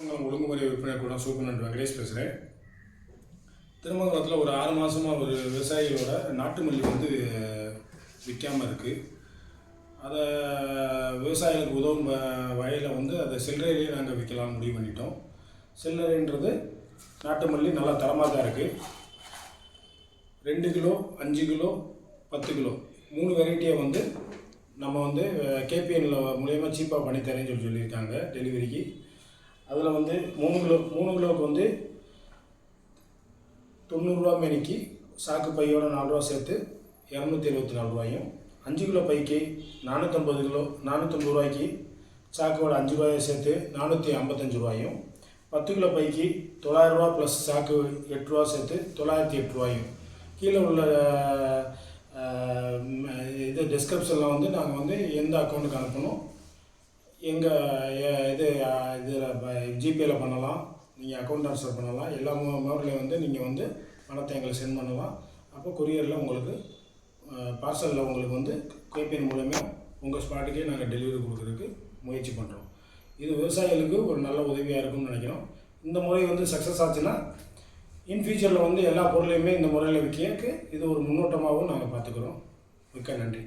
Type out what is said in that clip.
ஒழுங்குமுறை விற்பனை கூடம் சூப்பரண்ட் வெங்கடேஷ் பேசுகிறேன் திருமங்கலத்தில் ஒரு ஆறு மாதமாக ஒரு விவசாயிகளோட நாட்டு மல்லி வந்து விற்காமல் இருக்குது அதை விவசாயிகளுக்கு உதவும் வகையில் வந்து அதை சில்லறையிலேயே நாங்கள் விற்கலாம் முடிவு பண்ணிட்டோம். சில்லறைன்றது நாட்டு மல்லி நல்லா தரமாக தான் இருக்குது ரெண்டு கிலோ அஞ்சு கிலோ பத்து கிலோ மூணு வெரைட்டியை வந்து நம்ம வந்து கேபிஎன்ல மூலயமா சீப்பாக பண்ணித்தரேன்னு சொல்லி சொல்லியிருக்காங்க டெலிவரிக்கு அதில் வந்து மூணு கிலோ மூணு கிலோவுக்கு வந்து தொண்ணூறுரூவா மேனிக்கு சாக்கு பையோட நாலு ரூபா சேர்த்து இரநூத்தி எழுபத்தி நாலு ரூபாயும் அஞ்சு கிலோ பைக்கு நானூற்றம்பது கிலோ நானூற்றம்பது ரூபாய்க்கு சாக்கோட அஞ்சு ரூபாயை சேர்த்து நானூற்றி ஐம்பத்தஞ்சு ரூபாயும் பத்து கிலோ பைக்கு தொள்ளாயிரரூவா ப்ளஸ் சாக்கு எட்டு ரூபா சேர்த்து தொள்ளாயிரத்தி எட்டு ரூபாயும். கீழே உள்ள இது டிஸ்கிரிப்ஷனில் வந்து நாங்கள் வந்து எந்த அக்கௌண்ட்டுக்கு அனுப்பணும்? எங்கள் இது இதில் ஜிபேயில் பண்ணலாம். நீங்கள் அக்கௌண்ட் ட்ரான்ஸ்ஃபர் பண்ணலாம். எல்லா முறையிலையும் வந்து நீங்கள் வந்து பணத்தை எங்களுக்கு சென்ட் பண்ணலாம். அப்போ கொரியரில் உங்களுக்கு பார்சலில் உங்களுக்கு வந்து கேபிஎன் மூலமே உங்கள் ஸ்பாட்டுக்கே நாங்கள் டெலிவரி கொடுக்குறதுக்கு முயற்சி பண்ணுறோம் இது விவசாயிகளுக்கு ஒரு நல்ல உதவியாக இருக்கும்னு நினைக்கிறோம். இந்த முறை வந்து சக்ஸஸ் ஆச்சுன்னா இன் ஃபியூச்சரில் வந்து எல்லா பொருளையுமே இந்த முறையில் விற்க இது ஒரு முன்னோட்டமாகவும் நாங்கள் பார்த்துக்குறோம். மிக்க நன்றி.